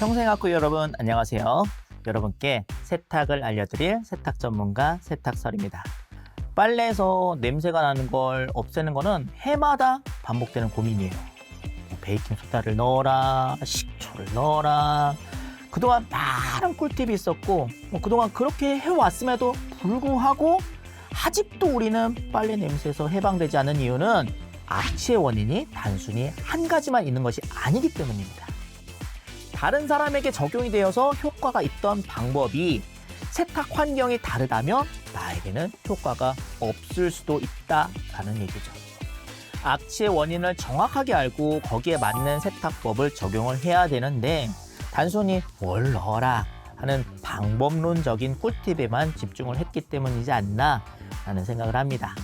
평생학교 여러분 안녕하세요. 여러분께 세탁을 알려드릴 세탁 전문가 세탁설입니다. 빨래에서 냄새가 나는 걸 없애는 거는 해마다 반복되는 고민이에요. 뭐 베이킹 소다를 넣어라, 식초를 넣어라. 그동안 많은 꿀팁이 있었고 뭐 그동안 그렇게 해왔음에도 불구하고 아직도 우리는 빨래 냄새에서 해방되지 않은 이유는 악취의 원인이 단순히 한 가지만 있는 것이 아니기 때문입니다. 다른 사람에게 적용이 되어서 효과가 있던 방법이 세탁 환경이 다르다면 나에게는 효과가 없을 수도 있다라는 얘기죠. 악취의 원인을 정확하게 알고 거기에 맞는 세탁법을 적용을 해야 되는데 단순히 뭘 넣어라 하는 방법론적인 꿀팁에만 집중을 했기 때문이지 않나 라는 생각을 합니다.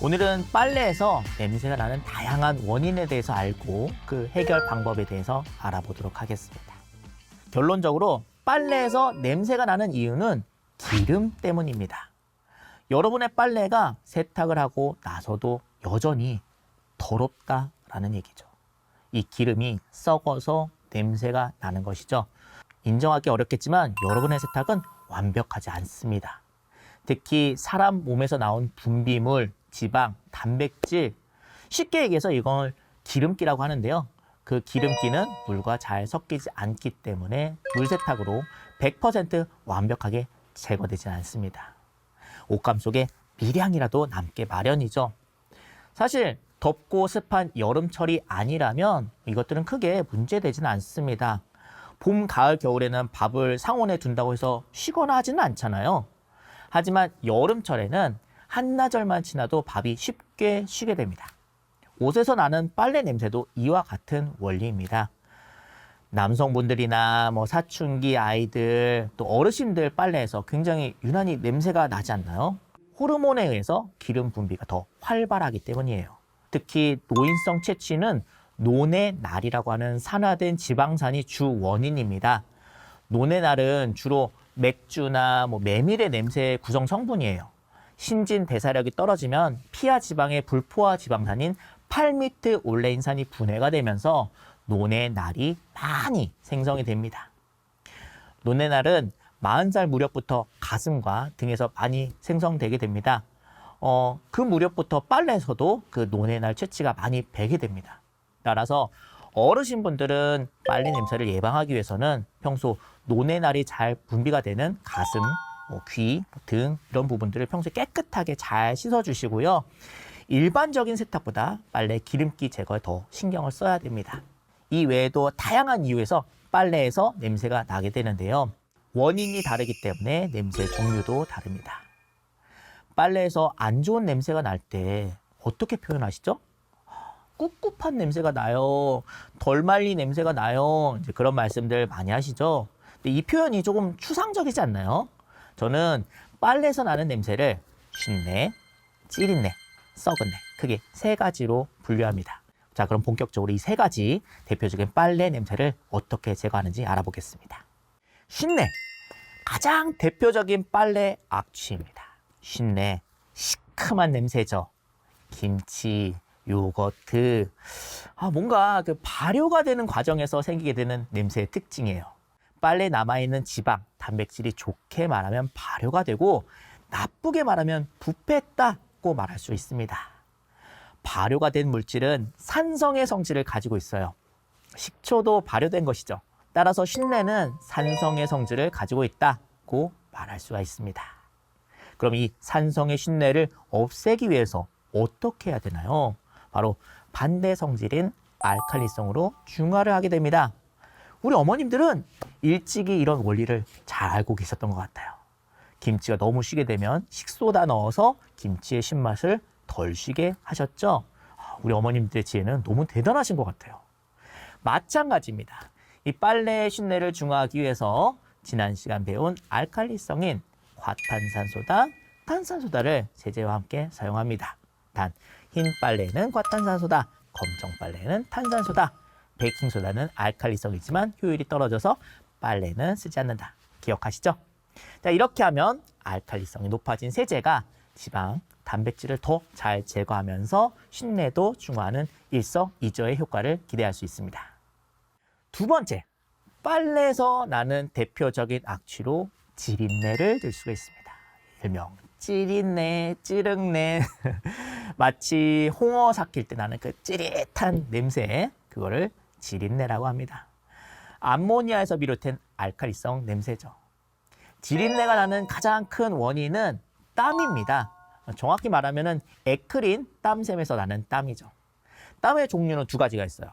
오늘은 빨래에서 냄새가 나는 다양한 원인에 대해서 알고 그 해결 방법에 대해서 알아보도록 하겠습니다. 결론적으로 빨래에서 냄새가 나는 이유는 기름 때문입니다. 여러분의 빨래가 세탁을 하고 나서도 여전히 더럽다라는 얘기죠. 이 기름이 썩어서 냄새가 나는 것이죠. 인정하기 어렵겠지만 여러분의 세탁은 완벽하지 않습니다. 특히 사람 몸에서 나온 분비물, 지방, 단백질, 쉽게 얘기해서 이걸 기름기라고 하는데요. 그 기름기는 물과 잘 섞이지 않기 때문에 물 세탁으로 100% 완벽하게 제거되지 않습니다. 옷감 속에 미량이라도 남게 마련이죠. 사실 덥고 습한 여름철이 아니라면 이것들은 크게 문제되지는 않습니다. 봄, 가을, 겨울에는 밥을 상온에 둔다고 해서 쉬거나 하지는 않잖아요. 하지만 여름철에는 한나절만 지나도 밥이 쉽게 쉬게 됩니다. 옷에서 나는 빨래 냄새도 이와 같은 원리입니다. 남성분들이나 뭐 사춘기 아이들 또 어르신들 빨래에서 굉장히 유난히 냄새가 나지 않나요? 호르몬에 의해서 기름 분비가 더 활발하기 때문이에요. 특히 노인성 채취는 노네날이라고 하는 산화된 지방산이 주 원인입니다. 노네날은 주로 맥주나 뭐 메밀의 냄새의 구성 성분이에요. 신진 대사력이 떨어지면 피하 지방의 불포화 지방산인 팔미트 올레인산이 분해가 되면서 노네날이 많이 생성이 됩니다. 노네날은 40살 무렵부터 가슴과 등에서 많이 생성되게 됩니다. 어, 그 무렵부터 빨래에서도 그 노네날 채취가 많이 배게 됩니다. 따라서 어르신분들은 빨래 냄새를 예방하기 위해서는 평소 노네날이 잘 분비가 되는 가슴, 뭐 귀, 등 이런 부분들을 평소에 깨끗하게 잘 씻어주시고요. 일반적인 세탁보다 빨래 기름기 제거에 더 신경을 써야 됩니다. 이 외에도 다양한 이유에서 빨래에서 냄새가 나게 되는데요. 원인이 다르기 때문에 냄새 종류도 다릅니다. 빨래에서 안 좋은 냄새가 날 때 어떻게 표현하시죠? 꿉꿉한 냄새가 나요. 덜 말린 냄새가 나요. 이제 그런 말씀들 많이 하시죠. 근데 이 표현이 조금 추상적이지 않나요? 저는 빨래에서 나는 냄새를 쉰내, 찌린내, 썩은내 크게 세 가지로 분류합니다. 자, 그럼 본격적으로 이 세 가지 대표적인 빨래 냄새를 어떻게 제거하는지 알아보겠습니다. 쉰내 가장 대표적인 빨래 악취입니다. 쉰내 시큼한 냄새죠. 김치, 요거트. 아, 뭔가 그 발효가 되는 과정에서 생기게 되는 냄새의 특징이에요. 빨래 남아있는 지방, 단백질이 좋게 말하면 발효가 되고 나쁘게 말하면 부패했다고 말할 수 있습니다. 발효가 된 물질은 산성의 성질을 가지고 있어요. 식초도 발효된 것이죠. 따라서 쉰내는 산성의 성질을 가지고 있다고 말할 수가 있습니다. 그럼 이 산성의 쉰내를 없애기 위해서 어떻게 해야 되나요? 바로 반대 성질인 알칼리성으로 중화를 하게 됩니다. 우리 어머님들은 일찍이 이런 원리를 잘 알고 계셨던 것 같아요. 김치가 너무 쉬게 되면 식소다 넣어서 김치의 신맛을 덜 쉬게 하셨죠. 아, 우리 어머님들의 지혜는 너무 대단하신 것 같아요. 마찬가지입니다. 이 빨래의 쉰내를 중화하기 위해서 지난 시간 배운 알칼리성인 과탄산소다, 탄산소다를 세제와 함께 사용합니다. 단, 흰 빨래에는 과탄산소다, 검정 빨래에는 탄산소다, 베이킹소다는 알칼리성이지만 효율이 떨어져서 빨래는 쓰지 않는다. 기억하시죠? 자, 이렇게 하면 알칼리성이 높아진 세제가 지방, 단백질을 더 잘 제거하면서 쉰내도 중화하는 일석이조의 효과를 기대할 수 있습니다. 두 번째, 빨래에서 나는 대표적인 악취로 지린내를 들 수가 있습니다. 일명 찌린내, 찌릉내. 마치 홍어 삭힐 때 나는 그 찌릿한 냄새, 그거를 지린내라고 합니다. 암모니아에서 비롯된 알칼리성 냄새죠. 지린내가 나는 가장 큰 원인은 땀입니다. 정확히 말하면 에크린 땀샘에서 나는 땀이죠. 땀의 종류는 두 가지가 있어요.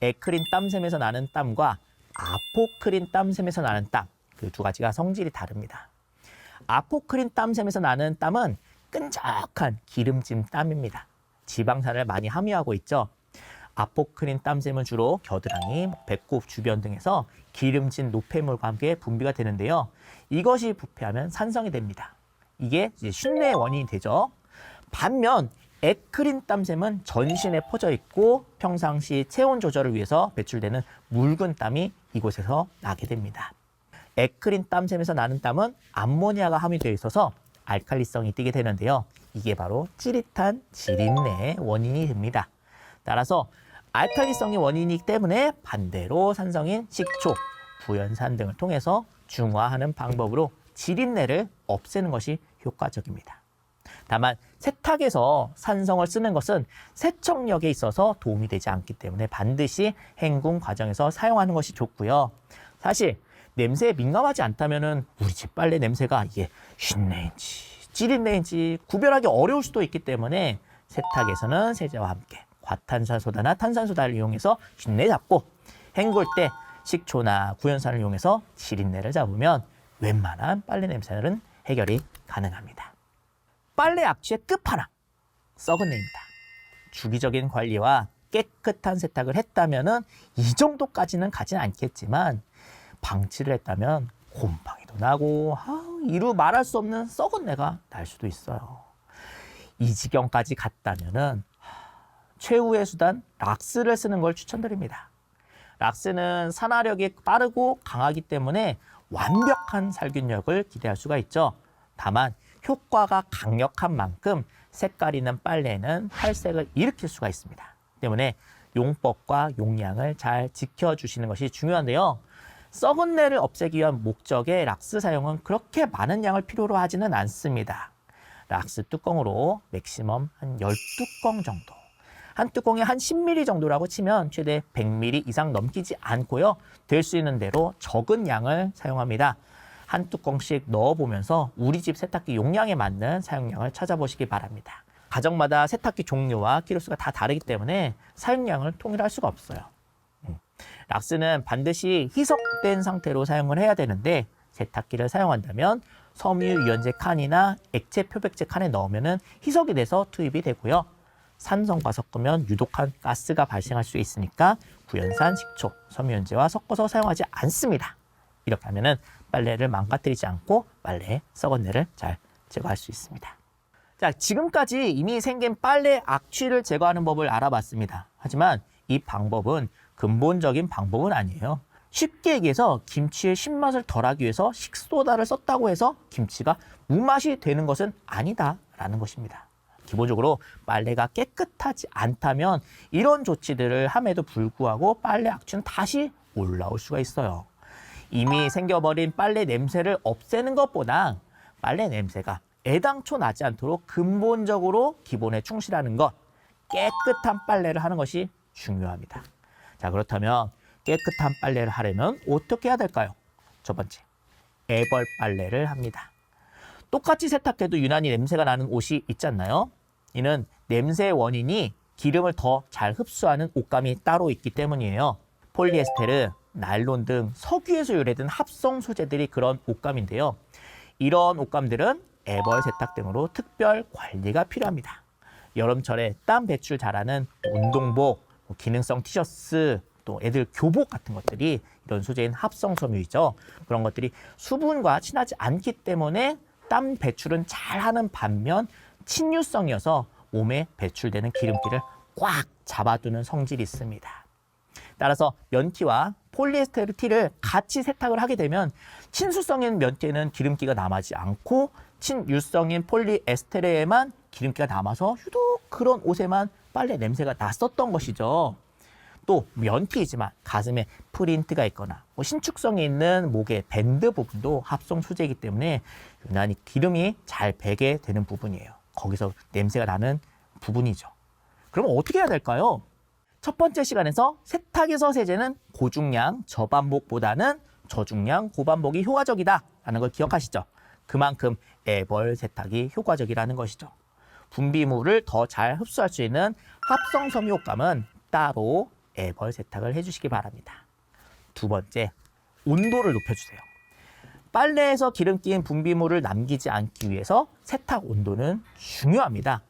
에크린 땀샘에서 나는 땀과 아포크린 땀샘에서 나는 땀. 그 두 가지가 성질이 다릅니다. 아포크린 땀샘에서 나는 땀은 끈적한 기름진 땀입니다. 지방산을 많이 함유하고 있죠. 아포크린 땀샘은 주로 겨드랑이, 배꼽 주변 등에서 기름진 노폐물과 함께 분비가 되는데요. 이것이 부패하면 산성이 됩니다. 이게 이제 쉰내의 원인이 되죠. 반면 에크린 땀샘은 전신에 퍼져 있고 평상시 체온 조절을 위해서 배출되는 묽은 땀이 이곳에서 나게 됩니다. 에크린 땀샘에서 나는 땀은 암모니아가 함유되어 있어서 알칼리성이 띠게 되는데요. 이게 바로 찌릿한 지린내의 원인이 됩니다. 따라서 알칼리성이 원인이기 때문에 반대로 산성인 식초, 구연산 등을 통해서 중화하는 방법으로 지린내를 없애는 것이 효과적입니다. 다만 세탁에서 산성을 쓰는 것은 세척력에 있어서 도움이 되지 않기 때문에 반드시 헹군 과정에서 사용하는 것이 좋고요. 사실 냄새에 민감하지 않다면은 우리 집 빨래 냄새가 이게 쉰내인지 찌린내인지 구별하기 어려울 수도 있기 때문에 세탁에서는 세제와 함께 과탄산소다나 탄산소다를 이용해서 쉰내 잡고 헹굴 때 식초나 구연산을 이용해서 지린내를 잡으면 웬만한 빨래 냄새는 해결이 가능합니다. 빨래 악취의 끝판왕 썩은 내입니다. 주기적인 관리와 깨끗한 세탁을 했다면은 이 정도까지는 가진 않겠지만 방치를 했다면 곰팡이도 나고 아, 이루 말할 수 없는 썩은 내가 날 수도 있어요. 이 지경까지 갔다면은 하, 최후의 수단 락스를 쓰는 걸 추천드립니다. 락스는 산화력이 빠르고 강하기 때문에 완벽한 살균력을 기대할 수가 있죠. 다만 효과가 강력한 만큼 색깔 있는 빨래는 탈색을 일으킬 수가 있습니다. 때문에 용법과 용량을 잘 지켜주시는 것이 중요한데요. 썩은 내를 없애기 위한 목적의 락스 사용은 그렇게 많은 양을 필요로 하지는 않습니다. 락스 뚜껑으로 맥시멈 한 10뚜껑 정도. 한 뚜껑에 한 10ml 정도라고 치면 최대 100ml 이상 넘기지 않고요. 될 수 있는 대로 적은 양을 사용합니다. 한 뚜껑씩 넣어보면서 우리 집 세탁기 용량에 맞는 사용량을 찾아보시기 바랍니다. 가정마다 세탁기 종류와 키로수가 다 다르기 때문에 사용량을 통일할 수가 없어요. 음. 락스는 반드시 희석된 상태로 사용을 해야 되는데 세탁기를 사용한다면 섬유 유연제 칸이나 액체 표백제 칸에 넣으면 희석이 돼서 투입이 되고요. 산성과 섞으면 유독한 가스가 발생할 수 있으니까 구연산 식초, 섬유유연제와 섞어서 사용하지 않습니다. 이렇게 하면은 빨래를 망가뜨리지 않고 빨래의 썩은 내를 잘 제거할 수 있습니다. 자, 지금까지 이미 생긴 빨래 악취를 제거하는 법을 알아봤습니다. 하지만 이 방법은 근본적인 방법은 아니에요. 쉽게 얘기해서 김치의 신맛을 덜하기 위해서 식소다를 썼다고 해서 김치가 무맛이 되는 것은 아니다라는 것입니다. 기본적으로 빨래가 깨끗하지 않다면 이런 조치들을 함에도 불구하고 빨래 악취는 다시 올라올 수가 있어요. 이미 생겨버린 빨래 냄새를 없애는 것보다 빨래 냄새가 애당초 나지 않도록 근본적으로 기본에 충실하는 것, 깨끗한 빨래를 하는 것이 중요합니다. 자, 그렇다면 깨끗한 빨래를 하려면 어떻게 해야 될까요? 첫 번째, 애벌 빨래를 합니다. 똑같이 세탁해도 유난히 냄새가 나는 옷이 않나요? 이는 냄새의 원인이 기름을 더 잘 흡수하는 옷감이 따로 있기 때문이에요. 폴리에스테르, 나일론 등 석유에서 유래된 합성 소재들이 그런 옷감인데요. 이런 옷감들은 애벌 세탁 등으로 특별 관리가 필요합니다. 여름철에 땀 배출 잘하는 운동복, 뭐 기능성 티셔츠, 또 애들 교복 같은 것들이 이런 소재인 합성 섬유이죠. 그런 것들이 수분과 친하지 않기 때문에 땀 배출은 잘하는 반면 친유성이어서 몸에 배출되는 기름기를 꽉 잡아두는 성질이 있습니다. 따라서 면티와 폴리에스테르 티를 같이 세탁을 하게 되면 친수성인 면티에는 기름기가 남지 않고 친유성인 폴리에스테르에만 기름기가 남아서 유독 그런 옷에만 빨래 냄새가 났었던 것이죠. 또 면티이지만 가슴에 프린트가 있거나 뭐 신축성이 있는 목의 밴드 부분도 합성 소재이기 때문에 유난히 기름이 잘 배게 되는 부분이에요. 거기서 냄새가 나는 부분이죠. 그럼 어떻게 해야 될까요? 첫 번째 시간에서 세탁에서 세제는 고중량 저반복보다는 저중량 고반복이 효과적이다 라는 걸 기억하시죠. 그만큼 애벌 세탁이 효과적이라는 것이죠. 분비물을 더 잘 흡수할 수 있는 합성 섬유 효과는 따로 애벌 세탁을 해주시기 바랍니다. 두 번째, 온도를 높여주세요. 빨래에서 기름 낀 분비물을 남기지 않기 위해서 세탁 온도는 중요합니다.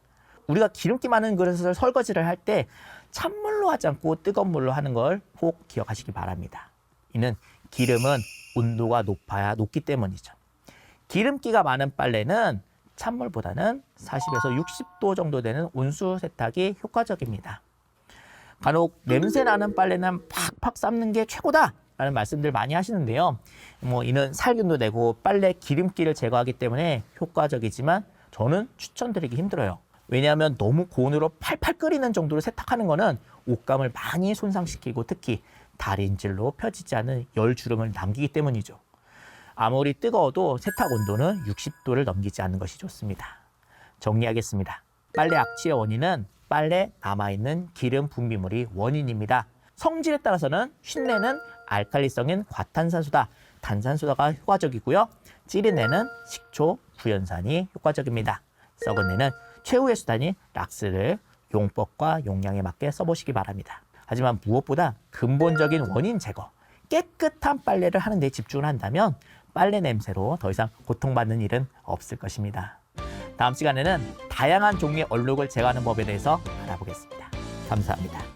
우리가 기름기 많은 그릇을 설거지를 할 때 찬물로 하지 않고 뜨거운 물로 하는 걸 꼭 기억하시기 바랍니다. 이는 기름은 온도가 높아야 녹기 때문이죠. 기름기가 많은 빨래는 찬물보다는 40에서 60도 정도 되는 온수 세탁이 효과적입니다. 간혹 냄새 나는 빨래는 팍팍 삶는 게 최고다 라는 말씀들 많이 하시는데요. 뭐 이는 살균도 되고 빨래 기름기를 제거하기 때문에 효과적이지만 저는 추천드리기 힘들어요. 왜냐하면 너무 고온으로 팔팔 끓이는 정도로 세탁하는 거는 옷감을 많이 손상시키고 특히 달인질로 펴지지 않은 열 주름을 남기기 때문이죠. 아무리 뜨거워도 세탁 온도는 60도를 넘기지 않는 것이 좋습니다. 정리하겠습니다. 빨래 악취의 원인은 빨래 남아있는 기름 분비물이 원인입니다. 성질에 따라서는 쉰내는 알칼리성인 과탄산소다, 탄산소다가 효과적이고요. 찌린내는 식초, 구연산이 효과적입니다. 썩은 내는 최후의 수단인 락스를 용법과 용량에 맞게 써보시기 바랍니다. 하지만 무엇보다 근본적인 원인 제거, 깨끗한 빨래를 하는 데 집중을 한다면 빨래 냄새로 더 이상 고통받는 일은 없을 것입니다. 다음 시간에는 다양한 종류의 얼룩을 제거하는 법에 대해서 알아보겠습니다. 감사합니다.